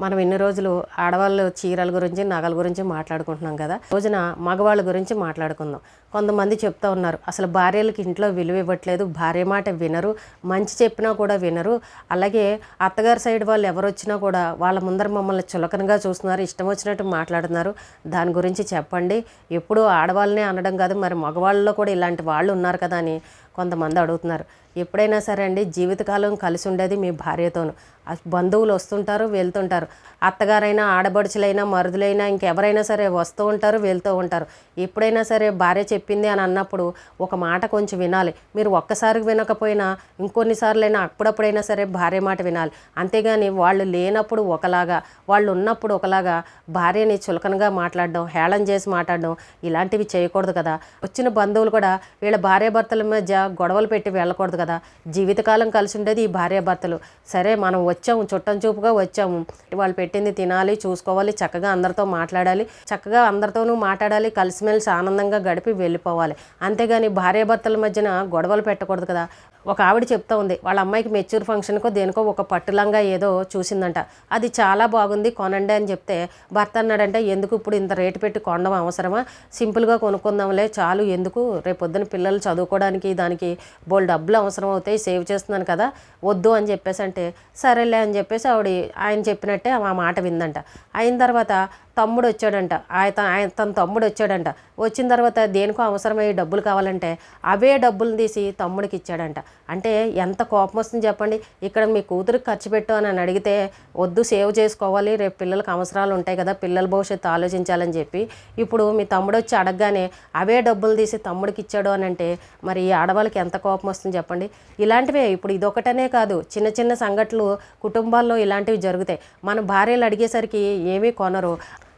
మనం ఎన్ని రోజులు ఆడవాళ్ళు చీరల గురించి నగల గురించి మాట్లాడుకుంటున్నాం కదా రోజున మగవాళ్ళ గురించి మాట్లాడుకుందాం. కొంతమంది చెప్తా ఉన్నారు అసలు భార్యలకు ఇంట్లో విలువ ఇవ్వట్లేదు భార్య మాట వినరు మంచి చెప్పినా కూడా వినరు. అలాగే అత్తగారి సైడ్ వాళ్ళు ఎవరు వచ్చినా కూడా వాళ్ళ ముందర మమ్మల్ని చులకనగా చూస్తున్నారు ఇష్టం వచ్చినట్టు మాట్లాడుతున్నారు. దాని గురించి చెప్పండి. ఎప్పుడు ఆడవాళ్ళనే అనడం కాదు మరి మగవాళ్ళలో కూడా ఇలాంటి వాళ్ళు ఉన్నారు కదా అని కొంతమంది అడుగుతున్నారు. ఎప్పుడైనా సరే అండి జీవితకాలం కలిసి ఉండేది మీ భార్యతోను. బంధువులు వస్తుంటారు వెళ్తుంటారు. అత్తగారైనా ఆడబడుచులైనా మరుదులైనా ఇంకెవరైనా సరే వస్తూ ఉంటారు వెళ్తూ ఉంటారు. ఎప్పుడైనా సరే భార్య చెప్పింది అని అన్నప్పుడు ఒక మాట కొంచెం వినాలి. మీరు ఒక్కసారి వినకపోయినా ఇంకొన్నిసార్లైనా అప్పుడప్పుడైనా సరే భార్య మాట వినాలి. అంతేగాని వాళ్ళు లేనప్పుడు ఒకలాగా వాళ్ళు ఉన్నప్పుడు ఒకలాగా భార్యని చులకనగా మాట్లాడడం హేళన చేసి మాట్లాడడం ఇలాంటివి చేయకూడదు కదా. వచ్చిన బంధువులు కూడా వీళ్ళ భార్యాభర్తల మధ్య గొడవలు పెట్టి వెళ్ళకూడదు కదా. జీవితకాలం కలిసి ఉండేది ఈ భార్యాభర్తలు. సరే మనం వచ్చాము చుట్టం చూపుగా వచ్చాము. వాళ్ళు పెట్టింది తినాలి చూసుకోవాలి చక్కగా అందరితో మాట్లాడాలి. చక్కగా అందరితోనూ మాట్లాడాలి కలిసిమెలిసి ఆనందంగా గడిపి వెళ్ళిపోవాలి. అంతేగాని భార్యాభర్తల మధ్యన గొడవలు పెట్టకూడదు కదా. ఒక ఆవిడ చెప్తా ఉంది వాళ్ళ అమ్మాయికి మెచ్యూర్ ఫంక్షన్కో దేనికో ఒక పట్టులంగా ఏదో చూసిందంట. అది చాలా బాగుంది కొనండి అని చెప్తే భర్త అన్నాడంటే ఎందుకు ఇప్పుడు ఇంత రేటు పెట్టి కొనడం అవసరమా? సింపుల్గా కొనుక్కుందాంలే చాలు ఎందుకు? రేపొద్దున పిల్లలు చదువుకోవడానికి దానికి బోల్ డబ్బులు అవసరం అవుతాయి సేవ్ చేస్తున్నాను కదా వద్దు అని చెప్పేసి అంటే సరేలే అని చెప్పేసి ఆవిడ ఆయన చెప్పినట్టే ఆ మాట విందంట. అయిన తర్వాత తమ్ముడు వచ్చాడంట ఆయన ఆయన తన తమ్ముడు వచ్చాడంట వచ్చిన తర్వాత దేనికో అవసరమయ్యే డబ్బులు కావాలంటే అవే డబ్బులు తీసి తమ్ముడికి ఇచ్చాడంట అంటే ఎంత కోపం వస్తుంది చెప్పండి. ఇక్కడ మీ కూతురికి ఖర్చు పెట్టు అని అడిగితే వద్దు సేవ్ చేసుకోవాలి. రేపు పిల్లలకు అవసరాలు ఉంటాయి కదా పిల్లల భవిష్యత్తు ఆలోచించాలని చెప్పి. ఇప్పుడు మీ తమ్ముడు వచ్చి అడగగానే అవే డబ్బులు తీసి తమ్ముడికి ఇచ్చాడు అని అంటే మరి ఈ ఆడవాళ్ళకి ఎంత కోపం వస్తుంది చెప్పండి. ఇలాంటివే ఇప్పుడు ఇదొకటనే కాదు. చిన్న చిన్న సంఘటనలు కుటుంబాల్లో ఇలాంటివి జరుగుతాయి. మన భార్యలు అడిగేసరికి ఏమీ కొనరు.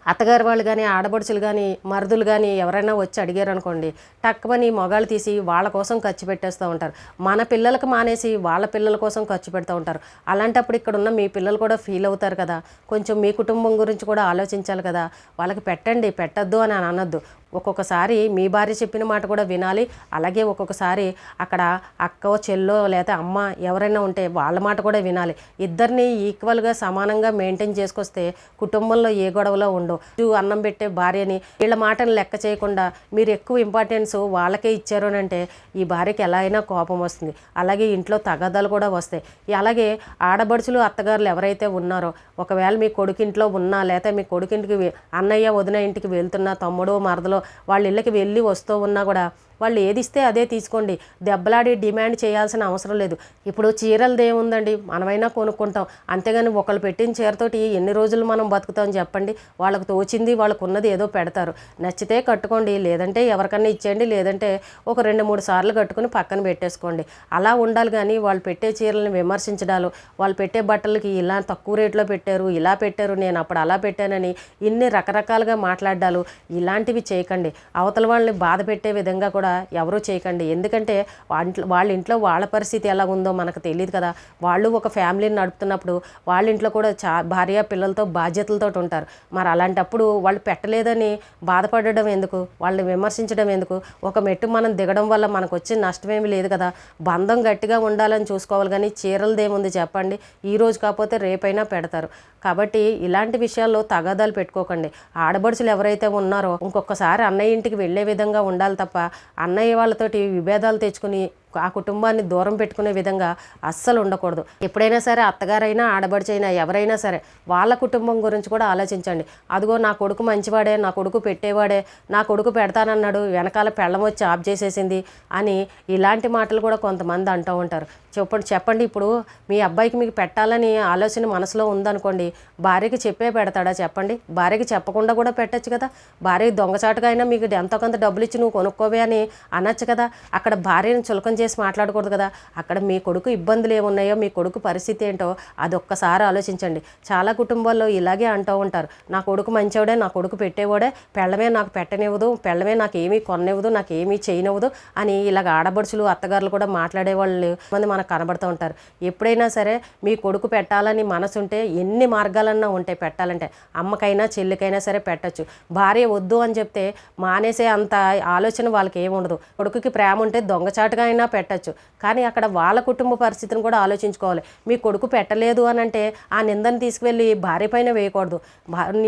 అత్తగారి వాళ్ళు కానీ ఆడపడుచులు కానీ మరుదులు కానీ ఎవరైనా వచ్చి అడిగారు అనుకోండి టక్కుమని మొగాళ్ళు తీసి వాళ్ళ కోసం ఖర్చు పెట్టేస్తూ ఉంటారు. మన పిల్లలకు మానేసి వాళ్ళ పిల్లల కోసం ఖర్చు పెడుతూ ఉంటారు. అలాంటప్పుడు ఇక్కడ ఉన్న మీ పిల్లలు కూడా ఫీల్ అవుతారు కదా. కొంచెం మీ కుటుంబం గురించి కూడా ఆలోచించాలి కదా. వాళ్ళకి పెట్టండి పెట్టద్దు అని అనొద్దు. ఒక్కొక్కసారి మీ భార్య చెప్పిన మాట కూడా వినాలి. అలాగే ఒక్కొక్కసారి అక్కడ అక్కో చెల్లో లేదా అమ్మ ఎవరైనా ఉంటే వాళ్ళ మాట కూడా వినాలి. ఇద్దరిని ఈక్వల్గా సమానంగా మెయింటైన్ చేసుకొస్తే కుటుంబంలో ఏ గొడవలో ఉండవు. చూ అన్నం పెట్టే భార్యని వీళ్ళ మాటను లెక్క చేయకుండా మీరు ఎక్కువ ఇంపార్టెన్స్ వాళ్ళకే ఇచ్చారు అని అంటే ఈ భార్యకి ఎలా అయినా కోపం వస్తుంది. అలాగే ఇంట్లో తగాదాలు కూడా వస్తాయి. అలాగే ఆడబడుచులు అత్తగారులు ఎవరైతే ఉన్నారో ఒకవేళ మీ కొడుకింట్లో ఉన్నా లేకపోతే మీ కొడుకింటికి అన్నయ్య వదిన ఇంటికి వెళ్తున్నా తమ్ముడు మరదలో వాళ్ళ ఇళ్ళకి వెళ్ళి వస్తూ ఉన్నా కూడా వాళ్ళు ఏది ఇస్తే అదే తీసుకోండి. దెబ్బలాడి డిమాండ్ చేయాల్సిన అవసరం లేదు. ఇప్పుడు చీరలది ఏముందండి? మనమైనా కొనుక్కుంటాం. అంతేగాని ఒకళ్ళు పెట్టిన చీరతోటి ఎన్ని రోజులు మనం బతుకుతాం చెప్పండి? వాళ్ళకు తోచింది వాళ్ళకు ఉన్నది ఏదో పెడతారు. నచ్చితే కట్టుకోండి లేదంటే ఎవరికన్నా ఇచ్చేయండి లేదంటే ఒక రెండు మూడు సార్లు కట్టుకుని పక్కన పెట్టేసుకోండి. అలా ఉండాలి కానీ వాళ్ళు పెట్టే చీరలను విమర్శించడాలు వాళ్ళు పెట్టే బట్టలకి ఇలా తక్కువ రేట్లో పెట్టారు ఇలా పెట్టారు నేను అప్పుడు అలా పెట్టానని ఇన్ని రకరకాలుగా మాట్లాడాలు ఇలాంటివి చేయకండి. అవతల వాళ్ళని బాధ పెట్టే విధంగా కూడా ఎవరూ చేయకండి. ఎందుకంటే వాళ్ళ వాళ్ళ ఇంట్లో వాళ్ళ పరిస్థితి ఎలా ఉందో మనకు తెలియదు కదా. వాళ్ళు ఒక ఫ్యామిలీని నడుపుతున్నప్పుడు వాళ్ళ ఇంట్లో కూడా చా భార్య పిల్లలతో బాధ్యతలతో ఉంటారు. మరి అలాంటప్పుడు వాళ్ళు పెట్టలేదని బాధపడడం ఎందుకు? వాళ్ళని విమర్శించడం ఎందుకు? ఒక మెట్టు మనం దిగడం వల్ల మనకు వచ్చే నష్టమేమి లేదు కదా. బంధం గట్టిగా ఉండాలని చూసుకోవాలి కానీ చీరలదేముంది చెప్పండి. ఈ రోజు కాకపోతే రేపైనా పెడతారు. కాబట్టి ఇలాంటి విషయాల్లో తగాదాలు పెట్టుకోకండి. ఆడబడుచులు ఎవరైతే ఉన్నారో ఇంకొకసారి అన్నయ్య ఇంటికి వెళ్ళే విధంగా ఉండాలి తప్ప అన్నయ్య వాళ్ళతోటి విభేదాలు తెచ్చుకుని ఆ కుటుంబాన్ని దూరం పెట్టుకునే విధంగా అస్సలు ఉండకూడదు. ఎప్పుడైనా సరే అత్తగారైనా ఆడబడిచైనా ఎవరైనా సరే వాళ్ళ కుటుంబం గురించి కూడా ఆలోచించండి. అదిగో నా కొడుకు మంచివాడే నా కొడుకు పెట్టేవాడే నా కొడుకు పెడతానన్నాడు వెనకాల పెళ్ళం వచ్చి ఆఫ్ చేసేసింది అని ఇలాంటి మాటలు కూడా కొంతమంది అంటూ ఉంటారు. చెప్పండి చెప్పండి ఇప్పుడు మీ అబ్బాయికి మీకు పెట్టాలని ఆలోచన మనసులో ఉందనుకోండి భార్యకి చెప్పే పెడతాడా చెప్పండి? భార్యకి చెప్పకుండా కూడా పెట్టచ్చు కదా. భార్యకి దొంగచాటుగా అయినా మీకు ఎంతో కొంత డబ్బులు ఇచ్చి నువ్వు కొనుక్కోవే అని అనొచ్చు కదా. అక్కడ భార్యను చులకం చేసి మాట్లాడకూడదు కదా. అక్కడ మీ కొడుకు ఇబ్బందులు ఏమున్నాయో మీ కొడుకు పరిస్థితి ఏంటో అది ఒక్కసారి ఆలోచించండి. చాలా కుటుంబాల్లో ఇలాగే అంటూ ఉంటారు. నా కొడుకు మంచివాడే నా కొడుకు పెట్టేవాడే పెళ్ళమే నాకు పెట్టనివ్వదు పెళ్ళమే నాకు ఏమీ కొననివ్వదు నాకు ఏమీ చేయనివ్వదు అని ఇలాగ ఆడబడుచులు అత్తగారులు కూడా మాట్లాడే వాళ్ళు మంది మనకు కనబడుతూ ఉంటారు. ఎప్పుడైనా సరే మీ కొడుకు పెట్టాలని మనసు ఉంటే ఎన్ని మార్గాలన్నా ఉంటాయి పెట్టాలంటే. అమ్మకైనా చెల్లికైనా సరే పెట్టచ్చు. భార్య వద్దు అని చెప్తే మానేసే అంత ఆలోచన వాళ్ళకి ఏమి ఉండదు కొడుకుకి ప్రేమ ఉంటే దొంగచాటుగా అయినా పెట్టచ్చు. కానీ అక్కడ వాళ్ళ కుటుంబ పరిస్థితిని కూడా ఆలోచించుకోవాలి. మీ కొడుకు పెట్టలేదు అని అంటే ఆ నిందని తీసుకువెళ్ళి భార్య పైన వేయకూడదు.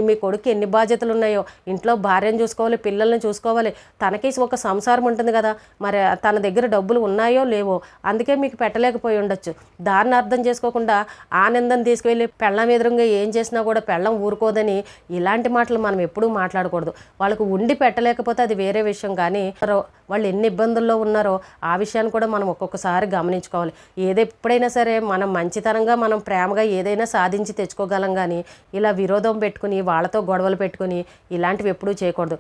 మీ కొడుకు ఎన్ని బాధ్యతలు ఉన్నాయో. ఇంట్లో భార్యను చూసుకోవాలి పిల్లల్ని చూసుకోవాలి. తనకి ఒక సంసారం ఉంటుంది కదా. మరి తన దగ్గర డబ్బులు ఉన్నాయో లేవో అందుకే మీకు పెట్టలేకపోయి ఉండొచ్చు. దాన్ని అర్థం చేసుకోకుండా ఆ నిందని తీసుకువెళ్ళి పెళ్ళం ఎదురుగా ఏం చేసినా కూడా పెళ్ళం ఊరుకోదని ఇలాంటి మాటలు మనం ఎప్పుడూ మాట్లాడకూడదు. వాళ్ళకు ఉండి పెట్టలేకపోతే అది వేరే విషయం. కానీ వాళ్ళు ఎన్ని ఇబ్బందుల్లో ఉన్నారో ఆ విషయాన్ని కూడా మనం ఒక్కొక్కసారి గమనించుకోవాలి. ఏది ఎప్పుడైనా సరే మనం మంచితనంగా మనం ప్రేమగా ఏదైనా సాధించి తెచ్చుకోగలం కానీ ఇలా విరోధం పెట్టుకుని వాళ్ళతో గొడవలు పెట్టుకుని ఇలాంటివి ఎప్పుడూ చేయకూడదు.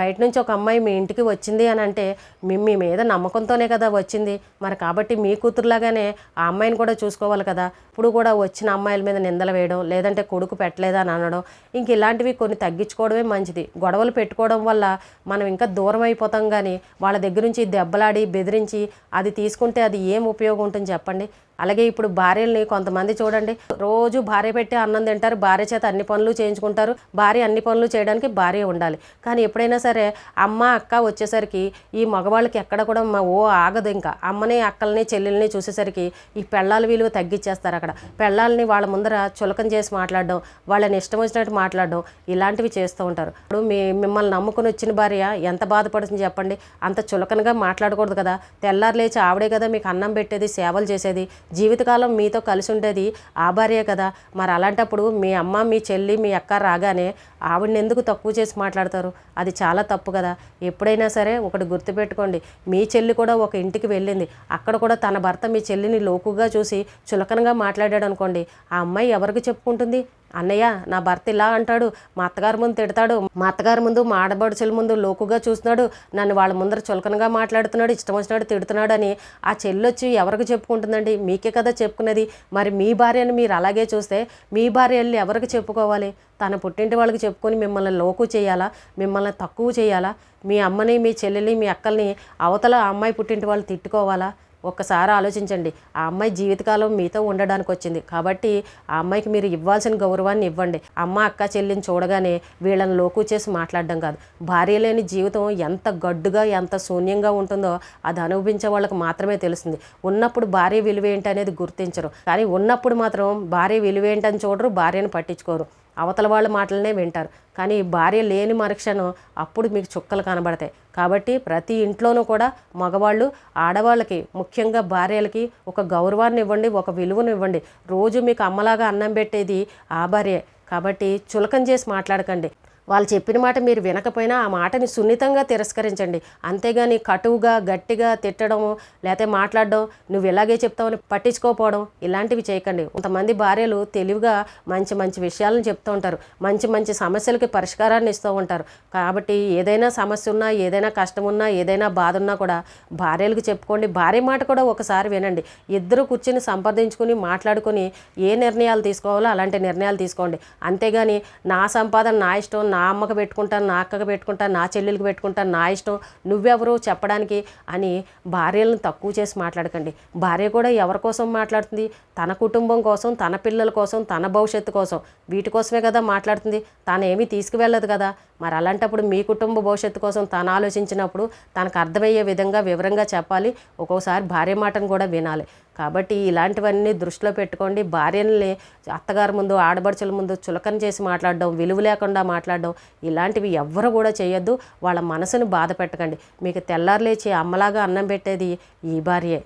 బయట నుంచి ఒక అమ్మాయి మీ ఇంటికి వచ్చింది అని అంటే మీ మీ మీద నమ్మకంతోనే కదా వచ్చింది. మరి కాబట్టి మీ కూతురులాగానే ఆ అమ్మాయిని కూడా చూసుకోవాలి కదా. ఇప్పుడు కూడా వచ్చిన అమ్మాయిల మీద నిందలు వేయడం లేదంటే కొడుకు పెట్టలేదని అనడం ఇంక ఇలాంటివి కొన్ని తగ్గించుకోవడమే మంచిది. గొడవలు పెట్టుకోవడం వల్ల మనం ఇంకా దూరం అయిపోతాం కానీ వాళ్ళ దగ్గర నుంచి దెబ్బలాడి బెదిరించి అది తీసుకుంటే అది ఏం ఉపయోగం ఉంటుంది చెప్పండి. అలాగే ఇప్పుడు భార్యల్ని కొంతమంది చూడండి రోజు భార్య పెట్టి అన్నం తింటారు భార్య చేత అన్ని పనులు చేయించుకుంటారు భార్య అన్ని పనులు చేయడానికి భార్య ఉండాలి. కానీ ఎప్పుడైనా సరే అమ్మ అక్క వచ్చేసరికి ఈ మగవాళ్ళకి ఎక్కడ కూడా మా ఓ ఆగదు ఇంకా. అమ్మని అక్కల్ని చెల్లెల్ని చూసేసరికి ఈ పెళ్ళాల విలువ తగ్గించేస్తారు అక్కడ. పెళ్ళాలని వాళ్ళ ముందర చులకం చేసి మాట్లాడడం వాళ్ళని ఇష్టం వచ్చినట్టు మాట్లాడడం ఇలాంటివి చేస్తూ ఉంటారు. ఇప్పుడు మీ మిమ్మల్ని నమ్ముకుని వచ్చిన భార్య ఎంత బాధపడుతుంది చెప్పండి. అంత చులకనగా మాట్లాడకూడదు కదా. తెల్లారు లేచి ఆవిడే కదా మీకు అన్నం పెట్టేది సేవలు చేసేది. జీవితకాలం మీతో కలిసి ఉండేది ఆ భార్యే కదా. మరి అలాంటప్పుడు మీ అమ్మ మీ చెల్లి మీ అక్క రాగానే ఆవిడని ఎందుకు తక్కువ చేసి మాట్లాడతారు? అది చాలా తప్పు కదా. ఎప్పుడైనా సరే ఒకటి గుర్తుపెట్టుకోండి. మీ చెల్లి కూడా ఒక ఇంటికి వెళ్ళింది. అక్కడ కూడా తన భర్త మీ చెల్లిని లోకుగా చూసి చులకనగా మాట్లాడాడు అనుకోండి ఆ అమ్మాయి ఎవరికి చెప్పుకుంటుంది? అన్నయ్య నా భర్త ఇలా అంటాడు. మా అత్తగారి ముందు తిడతాడు. మా అత్తగారి ముందు మా ఆడబడుచుల ముందు లోకుగా చూస్తున్నాడు. నన్ను వాళ్ళ ముందర చులకనగా మాట్లాడుతున్నాడు ఇష్టం వచ్చినాడు తిడుతున్నాడు అని ఆ చెల్లొచ్చి ఎవరికి చెప్పుకుంటుందండి? మీకే కదా చెప్పుకున్నది మరి మీ భార్యను మీరు అలాగే చూస్తే మీ భార్య వెళ్ళి ఎవరికి చెప్పుకోవాలి? తన పుట్టింటి వాళ్ళకి చెప్పుకొని మిమ్మల్ని లోకు చేయాలా? మిమ్మల్ని తక్కువ చేయాలా? మీ అమ్మని మీ చెల్లెల్ని మీ అక్కల్ని అవతల అమ్మాయి పుట్టింటి వాళ్ళు తిట్టుకోవాలా? ఒక్కసారి ఆలోచించండి. ఆ అమ్మాయి జీవితకాలం మీతో ఉండడానికి వచ్చింది. కాబట్టి ఆ అమ్మాయికి మీరు ఇవ్వాల్సిన గౌరవాన్ని ఇవ్వండి. అమ్మ అక్క చెల్లిని చూడగానే వీళ్ళని లోకు చేసి మాట్లాడడం కాదు. భార్య లేని జీవితం ఎంత గడ్డుగా ఎంత శూన్యంగా ఉంటుందో అది అనుభవించే వాళ్ళకి మాత్రమే తెలుస్తుంది. ఉన్నప్పుడు భార్య విలువ ఏంటి అనేది గుర్తించరు. కానీ ఉన్నప్పుడు మాత్రం భార్య విలువ ఏంటని చూడరు భార్యను పట్టించుకోరు. అవతల వాళ్ళ మాటలనే వింటారు. కానీ భార్య లేని మరుక్షణం అప్పుడు మీకు చుక్కలు కనబడతాయి. కాబట్టి ప్రతి ఇంట్లోనూ కూడా మగవాళ్ళు ఆడవాళ్ళకి ముఖ్యంగా భార్యలకి ఒక గౌరవాన్ని ఇవ్వండి ఒక విలువను ఇవ్వండి. రోజు మీకు అమ్మలాగా అన్నం పెట్టేది ఆ భార్యే. కాబట్టి చులకం చేసి మాట్లాడకండి. వాళ్ళు చెప్పిన మాట మీరు వినకపోయినా ఆ మాటని సున్నితంగా తిరస్కరించండి. అంతేగాని కటువుగా గట్టిగా తిట్టడము లేకపోతే మాట్లాడడం నువ్వు ఇలాగే చెప్తావని పట్టించుకోకపోవడం ఇలాంటివి చేయకండి. కొంతమంది భార్యలు తెలివిగా మంచి మంచి విషయాలను చెప్తూ ఉంటారు. మంచి మంచి సమస్యలకి పరిష్కారాన్ని ఇస్తూ ఉంటారు. కాబట్టి ఏదైనా సమస్య ఉన్నా ఏదైనా కష్టం ఉన్నా ఏదైనా బాధ ఉన్నా కూడా భార్యలకు చెప్పుకోండి. భార్య మాట కూడా ఒకసారి వినండి. ఇద్దరు కూర్చుని సంప్రదించుకుని మాట్లాడుకొని ఏ నిర్ణయాలు తీసుకోవాలో అలాంటి నిర్ణయాలు తీసుకోండి. అంతేగాని నా సంపాదన నా ఇష్టం నా అమ్మకి పెట్టుకుంటాను నా అక్కకి పెట్టుకుంటాను నా చెల్లెలకు పెట్టుకుంటాను నా ఇష్టం నువ్వెవరు చెప్పడానికి అని భార్యలను తక్కువ చేసి మాట్లాడకండి. భార్య కూడా ఎవరి కోసం మాట్లాడుతుంది? తన కుటుంబం కోసం తన పిల్లల కోసం తన భవిష్యత్తు కోసం. వీటి కోసమే కదా మాట్లాడుతుంది. తాను ఏమీ తీసుకువెళ్ళదు కదా. మరి అలాంటప్పుడు మీ కుటుంబ భవిష్యత్తు కోసం తను ఆలోచించినప్పుడు తనకు అర్థమయ్యే విధంగా వివరంగా చెప్పాలి. ఒక్కోసారి భార్య మాటను కూడా వినాలి. కాబట్టి ఇలాంటివన్నీ దృష్టిలో పెట్టుకోండి. భార్యని అత్తగారి ముందు ఆడబడుచుల ముందు చులకన చేసి మాట్లాడడం విలువ లేకుండా మాట్లాడడం ఇలాంటివి ఎవ్వరు కూడా చేయొద్దు. వాళ్ళ మనసుని బాధ పెట్టకండి. మీకు తెల్లారు లేచి అమ్మలాగా అన్నం పెట్టేది ఈ భార్యే.